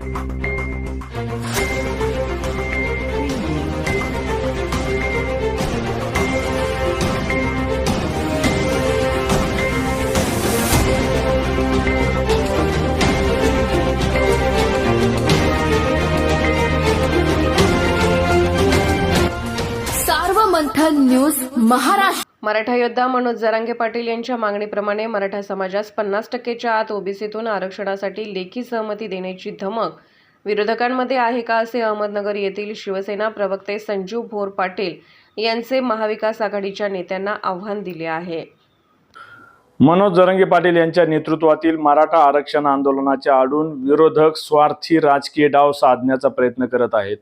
Thank you. सार्वमंथन news Maharashtra. Maratha योद्धा मनोज जरांगे पाटील यांच्या मागणीप्रमाणे मराठा समाजास पन्नास टक्केच्या आत ओबीसीतून आरक्षणासाठी लेखी सहमती देण्याची धमक. विरोधकांमध्ये आहे का असे अहमदनगर येथील शिवसेना प्रवक्ते संजू भोर पाटील यांचे महाविकास आघाडीच्या नेत्यांना आव्हान दिले आहे. मनोज जरंगे पाटील यांच्या नेतृत्वातील मराठा आरक्षण आंदोलनाच्या आडून विरोधक स्वार्थी राजकीय डाव साधण्याचा प्रयत्न करत आहेत.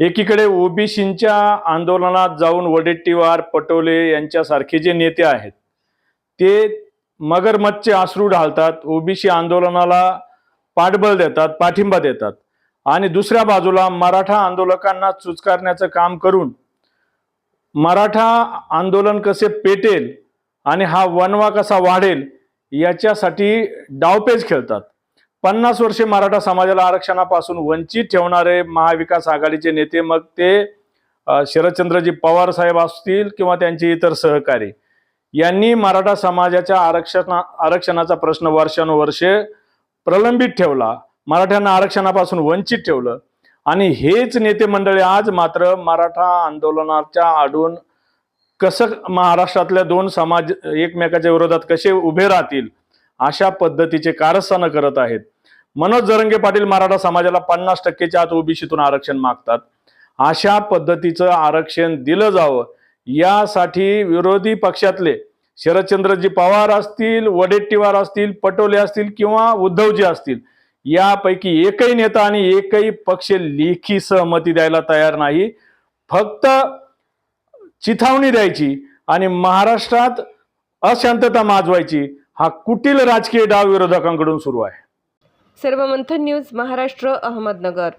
एकीकडे ओबीसींच्या आंदोलनात जाऊन वडेट्टीवार पटोले यांच्यासारखे जे नेते आहेत ते मगरमच्छचे अश्रू ढालतात ओबीसी आंदोलनाला पाठबळ देतात पाठिंबा देतात आणि दुसऱ्या बाजूला मराठा आंदोलकांना चुचकारण्याचं काम करून मराठा आंदोलन कसे पेटेल आणि हा वनवा कसा वाढेल याच्यासाठी डावपेच खेळतात. पन्नास वर्षे मराठा समाजाला आरक्षणापासून वंचित ठेवणारे महाविकास आघाडीचे नेते मग ते शरदचंद्रजी पवार साहेब असतील किंवा त्यांचे इतर सहकारी. यांनी मराठा समाजाच्या आरक्षणा आरक्षणाचा प्रश्न वर्षानुवर्षे प्रलंबित ठेवला. मराठ्यांना आरक्षणापासून वंचित ठेवलं. आणि हेच नेते मंडळी आज मात्र मराठा आंदोलनाच्या आडून कसं महाराष्ट्रातल्या दोन समाज एकमेकाच्या विरोधात कसे उभे राहतील अशा पद्धतीचे कारस्थानं करत आहेत. मनोज जरंगे पाटील मराठा समाजाला पन्नास टक्केच्या आत ओबीसीतून आरक्षण मागतात. अशा पद्धतीचं आरक्षण दिलं जावं यासाठी विरोधी पक्षातले शरदचंद्रजी पवार असतील वडेट्टीवार असतील पटोले असतील किंवा उद्धवजी असतील यापैकी एकही नेता आणि एकही पक्ष लेखी सहमती द्यायला तयार नाही. फक्त चिथावणी द्यायची आणि महाराष्ट्रात अशांतता माजवायची. हा कुटील राजकीय डाव विरोधकांकडून सुरू आहे. सर्व मंथन न्यूज महाराष्ट्र अहमदनगर.